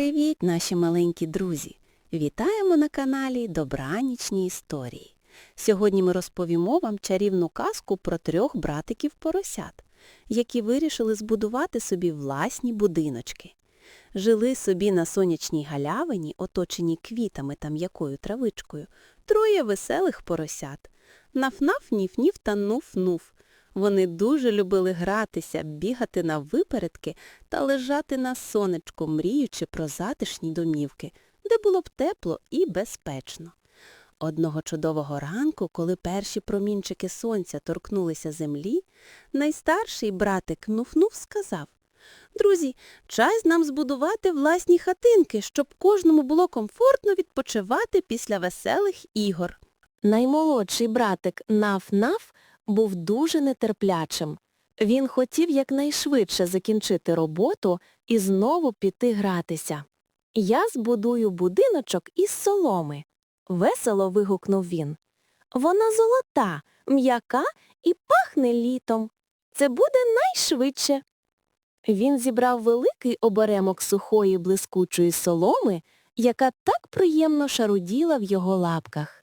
Привіт, наші маленькі друзі! Вітаємо на каналі Добранічні історії. Сьогодні ми розповімо вам чарівну казку про трьох братиків-поросят, які вирішили збудувати собі власні будиночки. Жили собі на сонячній галявині, оточеній квітами та м'якою травичкою, троє веселих поросят. Наф-наф, ніф-ніф та нуф-нуф. Вони дуже любили гратися, бігати на випередки та лежати на сонечку, мріючи про затишні домівки, де було б тепло і безпечно. Одного чудового ранку, коли перші промінчики сонця торкнулися землі, найстарший братик Нуф-Нуф сказав Друзі, час нам збудувати власні хатинки, щоб кожному було комфортно відпочивати після веселих ігор. Наймолодший братик Наф-Наф був дуже нетерплячим. Він хотів якнайшвидше закінчити роботу і знову піти гратися. Я збудую будиночок із соломи, весело вигукнув він. Вона золота, м'яка і пахне літом. Це буде найшвидше. Він зібрав великий оберемок сухої блискучої соломи, яка так приємно шаруділа в його лапках.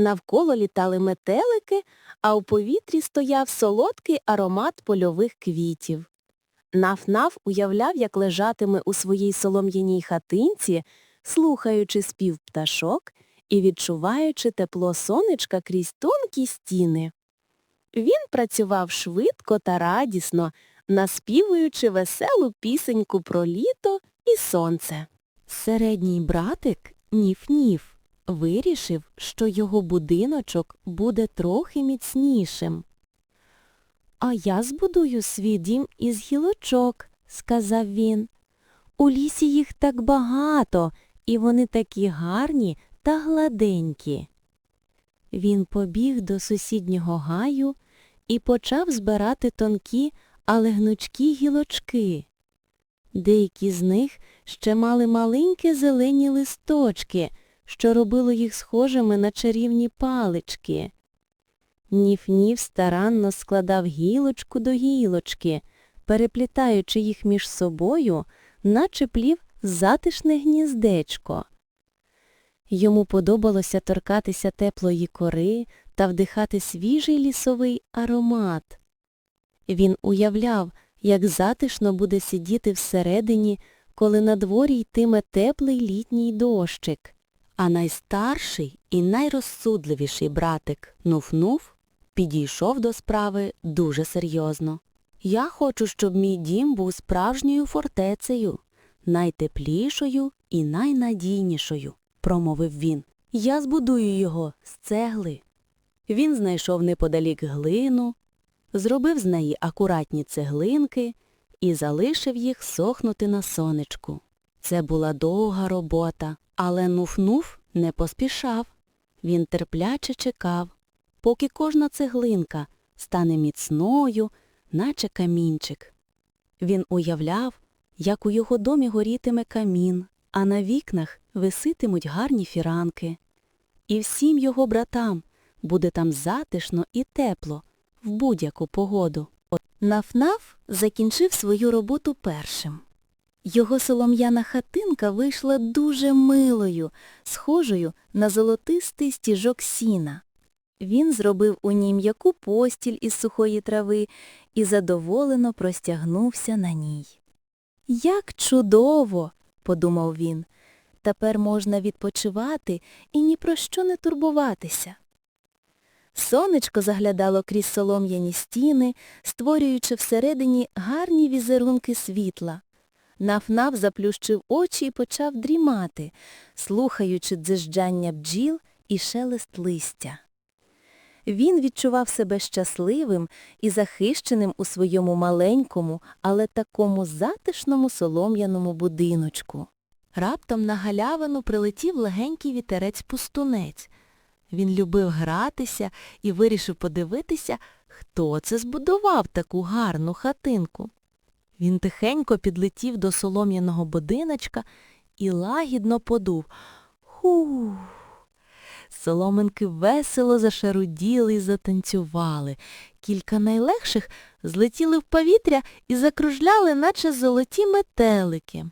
Навколо літали метелики, а у повітрі стояв солодкий аромат польових квітів. Наф-наф уявляв, як лежатиме у своїй солом'яній хатинці, слухаючи спів пташок і відчуваючи тепло сонечка крізь тонкі стіни. Він працював швидко та радісно, наспівуючи веселу пісеньку про літо і сонце. Середній братик Ніф-Ніф вирішив, що його будиночок буде трохи міцнішим. А я збудую свій дім із гілочок, сказав він. У лісі їх так багато, і вони такі гарні та гладенькі. Він побіг до сусіднього гаю і почав збирати тонкі, але гнучкі гілочки. Деякі з них ще мали маленькі зелені листочки, що робило їх схожими на чарівні палички. Ніф-ніф старанно складав гілочку до гілочки, переплітаючи їх між собою, наче плів затишне гніздечко. Йому подобалося торкатися теплої кори та вдихати свіжий лісовий аромат. Він уявляв, як затишно буде сидіти всередині, коли на дворі йтиме теплий літній дощик. А найстарший і найрозсудливіший братик Нуф-Нуф підійшов до справи дуже серйозно. Я хочу, щоб мій дім був справжньою фортецею, найтеплішою і найнадійнішою, промовив він. Я збудую його з цегли. Він знайшов неподалік глину, зробив з неї акуратні цеглинки і залишив їх сохнути на сонечку. Це була довга робота, але Нуф-Нуф не поспішав. Він терпляче чекав, поки кожна цеглинка стане міцною, наче камінчик. Він уявляв, як у його домі горітиме камін, а на вікнах виситимуть гарні фіранки. І всім його братам буде там затишно і тепло в будь-яку погоду. Наф-Наф закінчив свою роботу першим. Його солом'яна хатинка вийшла дуже милою, схожою на золотистий стіжок сіна. Він зробив у ній м'яку постіль із сухої трави і задоволено простягнувся на ній. Як чудово, подумав він, тепер можна відпочивати і ні про що не турбуватися. Сонечко заглядало крізь солом'яні стіни, створюючи всередині гарні візерунки світла. Наф-наф заплющив очі і почав дрімати, слухаючи дзижджання бджіл і шелест листя. Він відчував себе щасливим і захищеним у своєму маленькому, але такому затишному солом'яному будиночку. Раптом на галявину прилетів легенький вітерець-пустунець. Він любив гратися і вирішив подивитися, хто це збудував таку гарну хатинку. Він тихенько підлетів до солом'яного будиночка і лагідно подув. Хух. Соломинки весело зашаруділи і затанцювали. Кілька найлегших злетіли в повітря і закружляли, наче золоті метелики.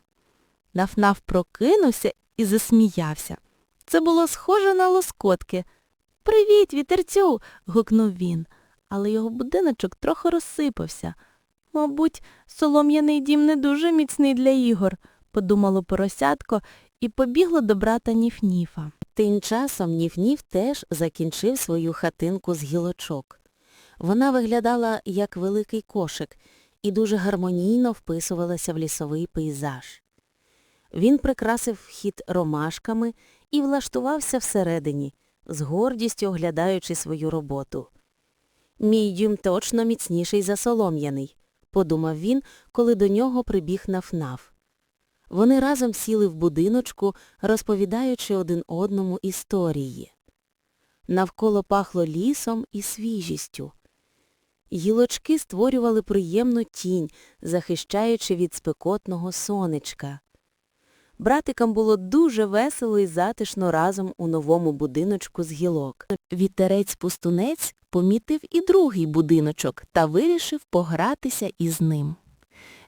Нафнаф прокинувся і засміявся. Це було схоже на лоскотки. Привіт, вітерцю. гукнув він, але його будиночок трохи розсипався. Мабуть, солом'яний дім не дуже міцний для ігор, подумало поросятко і побігло до брата Ніфніфа. Тим часом Ніфніф теж закінчив свою хатинку з гілочок. Вона виглядала як великий кошик і дуже гармонійно вписувалася в лісовий пейзаж. Він прикрасив вхід ромашками і влаштувався всередині, з гордістю оглядаючи свою роботу. Мій дім точно міцніший за солом'яний, подумав він, коли до нього прибіг нафнаф. Вони разом сіли в будиночку, розповідаючи один одному історії. Навколо пахло лісом і свіжістю. Гілочки створювали приємну тінь, захищаючи від спекотного сонечка. Братикам було дуже весело і затишно разом у новому будиночку з гілок. Вітерець-пустунець помітив і другий будиночок та вирішив погратися із ним.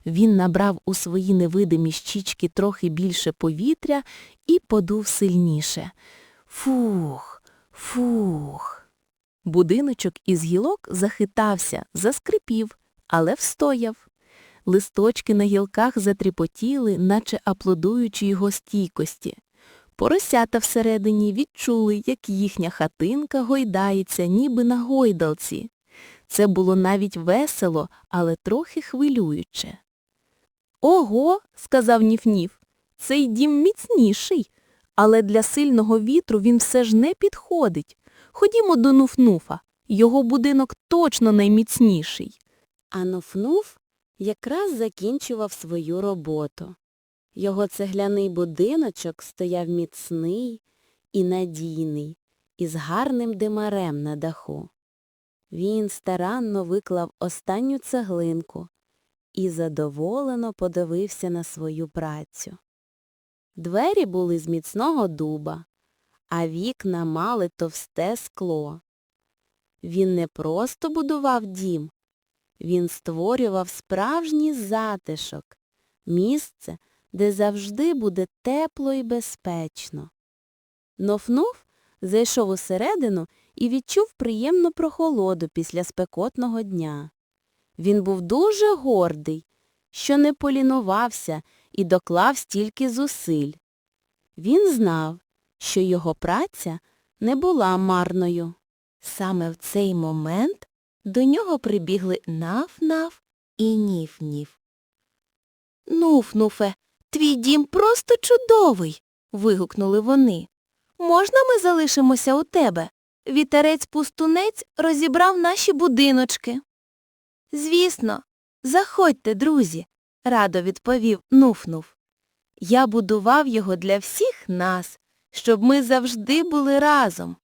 Він набрав у свої невидимі щічки трохи більше повітря і подув сильніше. Фух, фух. Будиночок із гілок захитався, заскрипів, але встояв. Листочки на гілках затріпотіли, наче аплодуючи його стійкості. Поросята всередині відчули, як їхня хатинка гойдається, ніби на гойдалці. Це було навіть весело, але трохи хвилююче. Ого, сказав Ніф-Ніф, цей дім міцніший, але для сильного вітру він все ж не підходить. Ходімо до Нуфнуфа, його будинок точно найміцніший. А Нуфнуф якраз закінчував свою роботу. Його цегляний будиночок стояв міцний і надійний, із гарним димарем на даху. Він старанно виклав останню цеглинку і задоволено подивився на свою працю. Двері були з міцного дуба, а вікна мали товсте скло. Він не просто будував дім, він створював справжній затишок, місце, де завжди буде тепло і безпечно. Нофнув зайшов усередину і відчув приємну прохолоду після спекотного дня. Він був дуже гордий, що не полінувався і доклав стільки зусиль. Він знав, що його праця не була марною. Саме в цей момент до нього прибігли Наф-Наф і Ніф-Ніф. Нуф-Нуфе, твій дім просто чудовий. вигукнули вони. Можна ми залишимося у тебе? Вітерець-пустунець розібрав наші будиночки. Звісно, заходьте, друзі, радо відповів Нуф-Нуф. Я будував його для всіх нас, щоб ми завжди були разом.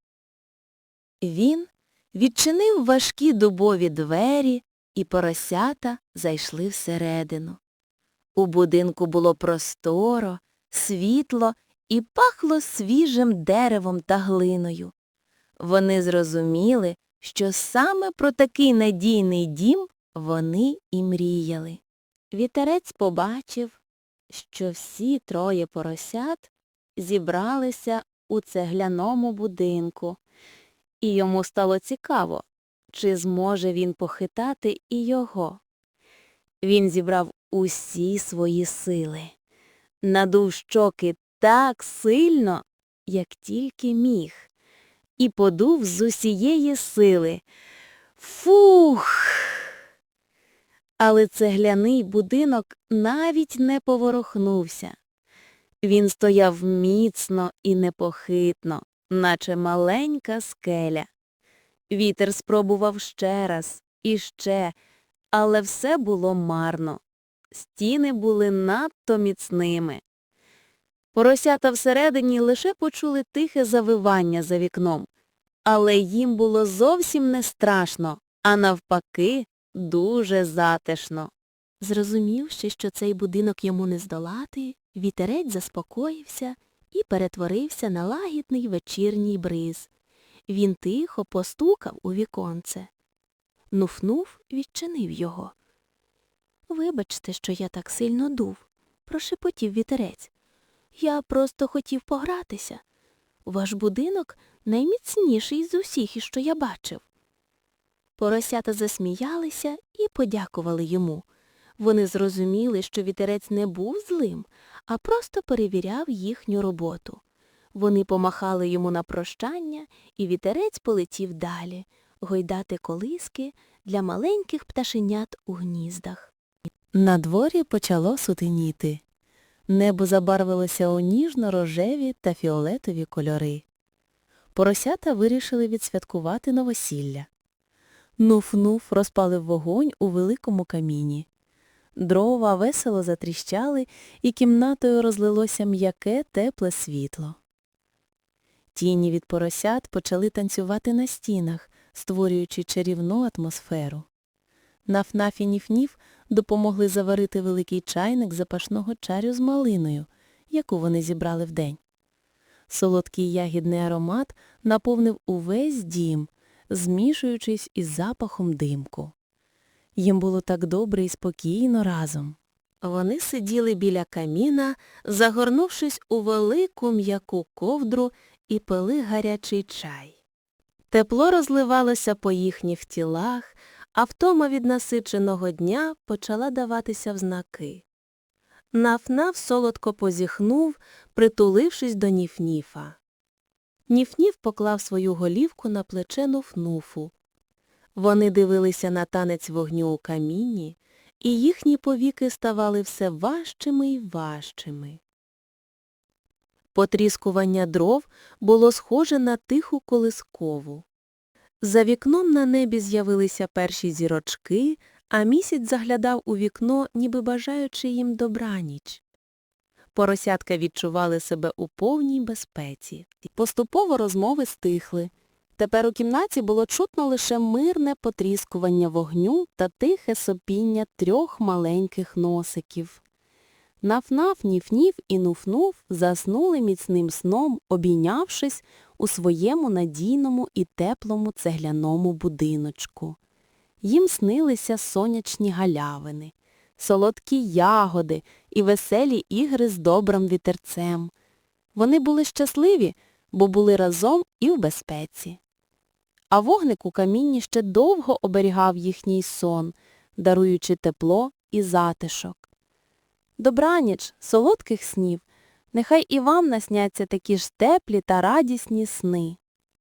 Він відчинив важкі дубові двері, і поросята зайшли всередину. У будинку було просторо, світло і пахло свіжим деревом та глиною. Вони зрозуміли, що саме про такий надійний дім вони і мріяли. Вітерець побачив, що всі троє поросят зібралися у цегляному будинку, і йому стало цікаво, чи зможе він похитати і його. Він зібрав усі свої сили, надув щоки так сильно, як тільки міг, і подув з усієї сили. Фух! Але цегляний будинок навіть не поворухнувся. Він стояв міцно і непохитно, наче маленька скеля. Вітер спробував ще раз і ще, але все було марно. Стіни були надто міцними. Поросята всередині лише почули тихе завивання за вікном, але їм було зовсім не страшно, а навпаки, дуже затишно. Зрозумівши, що цей будинок йому не здолати, вітерець заспокоївся і перетворився на лагідний вечірній бриз. Він тихо постукав у віконце. Нуфнув відчинив його. Вибачте, що я так сильно дув. прошепотів вітерець. Я просто хотів погратися. Ваш будинок найміцніший з усіх, що я бачив. Поросята засміялися і подякували йому. Вони зрозуміли, що вітерець не був злим, а просто перевіряв їхню роботу. Вони помахали йому на прощання, і вітерець полетів далі, гойдати колиски для маленьких пташенят у гніздах. На дворі почало сутеніти. Небо забарвилося у ніжно-рожеві та фіолетові кольори. Поросята вирішили відсвяткувати новосілля. Нуф-нуф розпалив вогонь у великому каміні. Дрова весело затріщали, і кімнатою розлилося м'яке тепле світло. Тіні від поросят почали танцювати на стінах, створюючи чарівну атмосферу. Наф-наф і ніф-ніф допомогли заварити великий чайник запашного чарю з малиною, яку вони зібрали вдень. Солодкий ягідний аромат наповнив увесь дім, змішуючись із запахом димку. Їм було так добре і спокійно разом. Вони сиділи біля каміна, загорнувшись у велику м'яку ковдру і пили гарячий чай. Тепло розливалося по їхніх тілах, а втома від насиченого дня почала даватися в знаки. Наф-наф солодко позіхнув, притулившись до Ніф-ніфа. Ніф-ніф поклав свою голівку на плече Нуф-нуфу. Вони дивилися на танець вогню у каміні, і їхні повіки ставали все важчими й важчими. Потріскування дров було схоже на тиху колискову. За вікном на небі з'явилися перші зірочки, а місяць заглядав у вікно, ніби бажаючи їм добраніч. Поросятка відчували себе у повній безпеці. Поступово розмови стихли. Тепер у кімнаті було чутно лише мирне потріскування вогню та тихе сопіння трьох маленьких носиків. Наф-наф, ніф-ніф і нуф-нуф заснули міцним сном, обійнявшись у своєму надійному і теплому цегляному будиночку. Їм снилися сонячні галявини, солодкі ягоди і веселі ігри з добрим вітерцем. Вони були щасливі, бо були разом і в безпеці. А вогник у камінні ще довго оберігав їхній сон, даруючи тепло і затишок. Добраніч, солодких снів, нехай і вам насняться такі ж теплі та радісні сни.